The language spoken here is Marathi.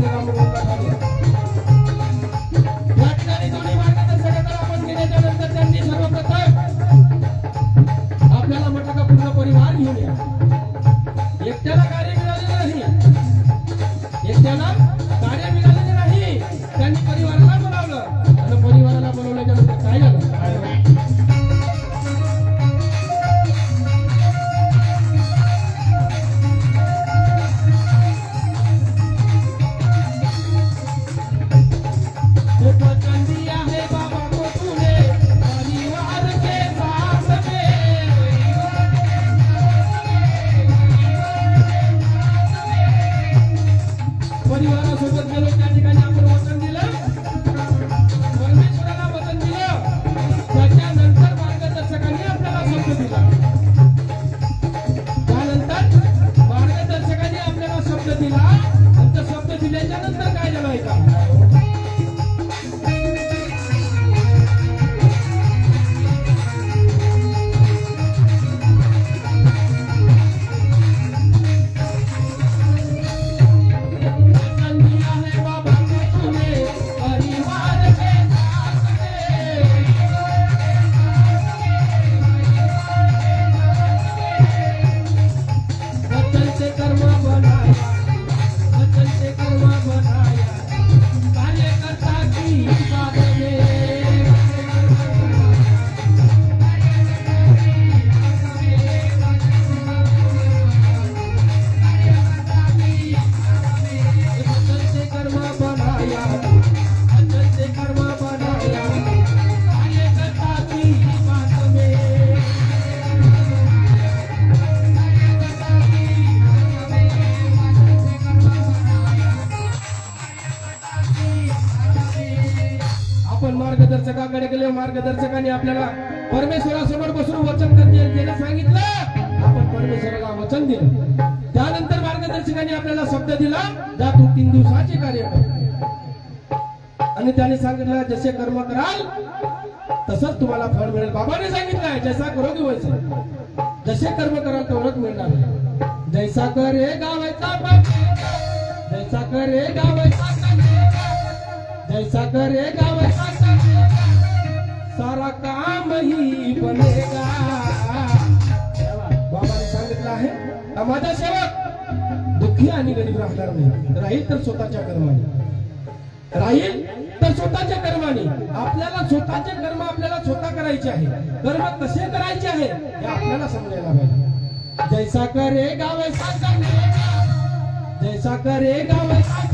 Thank you. परिवारासोबत गेलो त्या ठिकाणी आपण वचन दिलं. परमेश्वराला वचन दिलं. त्याच्यानंतर मार्गदर्शकांनी आपल्याला शब्द दिला. पण मार्गदर्शकाकडे गेले मार्गदर्शकाने आपल्याला परमेश्वरासमोर बसून वचन देणं सांगितलं आपण परमेश्वराला वचन दिलं. त्यानंतर मार्गदर्शकाने आपल्याला शब्द दिला जा तू तीन दिवसाचे कार्य कर. आणि त्याने सांगितलं जसे कर्म कराल तसंच तुम्हाला फळ मिळेल. बाबाने सांगितलं आहे जैसा करोगे वैसे. जसे कर्म कराल तेवढंच मिळणार जैसा कर हे गावायचा जैसा कर हे गावायचा जैसा करेगा वैसा करेगा सारा काम ही बनेगा। बाबाने सांगितलं आहे माझा सेवक दुःखी आणि गरीब राहणार नाही. राहील तर स्वतःच्या कर्माने. राहील तर स्वतःच्या कर्माने. आपल्याला स्वतःचे कर्म आपल्याला स्वतः करायचे आहे. कर्म कसे करायचे आहे हे आपल्याला समजायला पाहिजे. जैसा करेगा वैसा करेगा जैसा करेगा वैसा